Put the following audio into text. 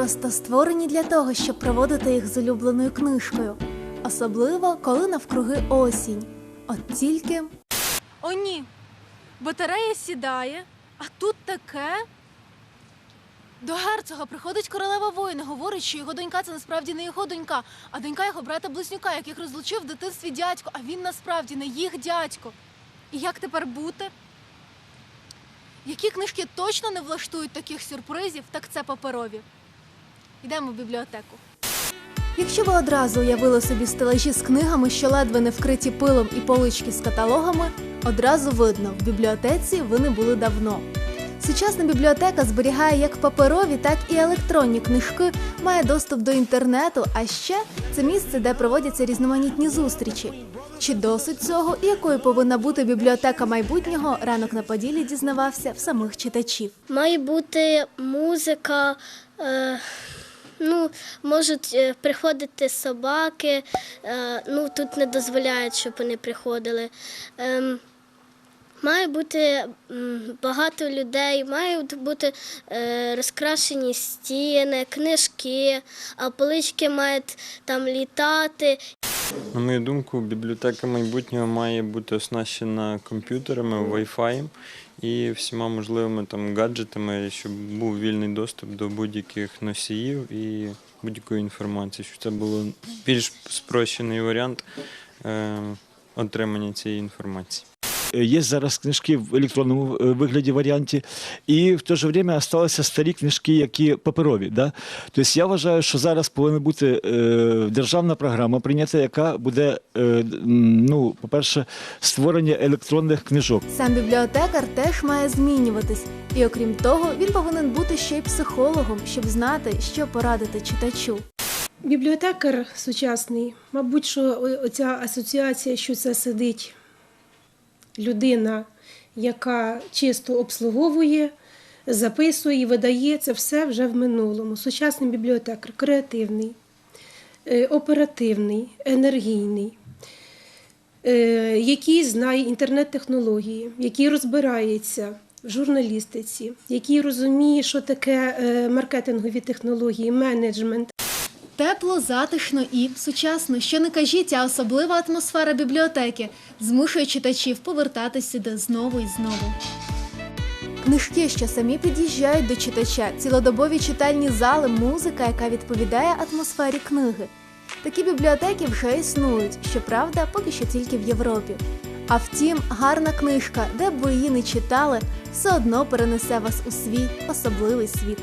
просто створені для того, щоб проводити їх з улюбленою книжкою, особливо коли навкруги осінь. От тільки О, ні. Батарея сідає, а тут таке. До герцога приходить королева воїн, говорить, що його донька це насправді не його донька, а донька його брата близнюка, яких розлучив в дитинстві дядько, а він насправді не їх дядько. І як тепер бути? Які книжки точно не влаштують таких сюрпризів, так це паперові. Йдемо в бібліотеку. Якщо ви одразу уявили собі стелажі з книгами, що ледве не вкриті пилом і полички з каталогами, одразу видно, в бібліотеці ви не були давно. Сучасна бібліотека зберігає як паперові, так і електронні книжки, має доступ до інтернету, а ще це місце, де проводяться різноманітні зустрічі. Чи досить цього і якою повинна бути бібліотека майбутнього, ранок на поділі дізнавався в самих читачів. Має бути музика. Е, ну, можуть е, приходити собаки. Е, ну, тут не дозволяють, щоб вони приходили. Ем, має бути багато людей, мають бути е, розкрашені стіни, книжки, а полички мають там літати. На мою думку, бібліотека майбутнього має бути оснащена комп'ютерами, Wi-Fi і всіма можливими там гаджетами, щоб був вільний доступ до будь-яких носіїв і будь-якої інформації, щоб це було більш спрощений варіант е, отримання цієї інформації. Е, Є зараз книжки в електронному е, вигляді варіанті, і в те ж время залишилися старі книжки, які паперові. Да? Тобто я вважаю, що зараз повинна бути е, державна програма прийнята, яка буде, ну, по-перше, створення електронних книжок. Сам бібліотекар теж має змінюватись, і окрім того, він повинен бути ще й психологом, щоб знати, що порадити читачу. Бібліотекар сучасний, мабуть, що оця асоціація, що це сидить людина, яка чисто обслуговує, записує видає, це все вже в минулому. Сучасний бібліотекар креативний, е, оперативний, енергійний, е, який знає інтернет-технології, який розбирається в журналістиці, який розуміє, що таке е, маркетингові технології, менеджмент. Тепло, затишно і сучасно. Що не кажіть, а особлива атмосфера бібліотеки змушує читачів повертатись сюди знову і знову. Книжки, що самі під'їжджають до читача, цілодобові читальні зали, музика, яка відповідає атмосфері книги. Такі бібліотеки вже існують, щоправда, поки що тільки в Європі. А втім, гарна книжка, де б ви її не читали, все одно перенесе вас у свій особливий світ.